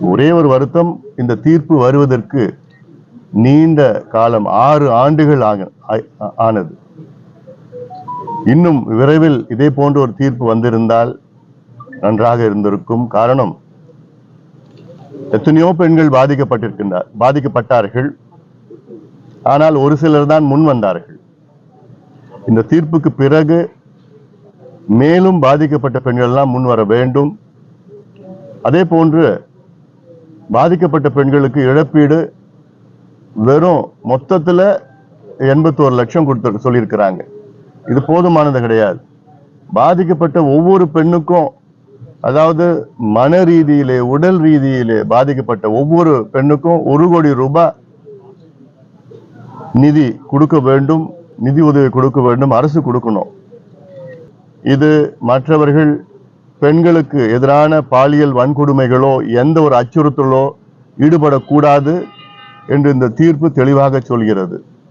ஒரே ஒரு வருத்தம் இந்த தீர்ப்பு வருவதற்கு நீண்ட காலம் ஆறு ஆண்டுகள் ஆக- ஆ- ஆனது. இன்னும் விரைவில் இதே போன்ற ஒரு தீர்ப்பு வந்திருந்தால் நன்றாக இருந்திருக்கும். காரணம் எத்தனையோ பெண்கள் பாதிக்கப்பட்டிருக்கின்றார் பாதிக்கப்பட்டார்கள். ஆனால் ஒரு சிலர் தான் முன் வந்தார்கள். இந்த தீர்ப்புக்கு பிறகு மேலும் பாதிக்கப்பட்ட பெண்கள் எல்லாம் முன் வர வேண்டும். அதே போன்று பாதிக்கப்பட்ட பெண்களுக்கு இழப்பீடு வெறும் மொத்தத்தில் எண்பத்தோரு லட்சம் கொடுத்து சொல்லியிருக்கிறாங்க. இது போதுமானது கிடையாது. பாதிக்கப்பட்ட ஒவ்வொரு பெண்ணுக்கும் அதாவது மன ரீதியிலே உடல் ரீதியிலே பாதிக்கப்பட்ட ஒவ்வொரு பெண்ணுக்கும் ஒரு கோடி ரூபாய் நிதி கொடுக்க வேண்டும் நிதி உதவி கொடுக்க வேண்டும் அரசு கொடுக்கணும். இது மற்றவர்கள் பெண்களுக்கு எதிரான பாலியல் வன்கொடுமைகளோ எந்த ஒரு அச்சுறுத்தலோ ஈடுபடக்கூடாது என்று இந்த தீர்ப்பு தெளிவாக சொல்கிறது.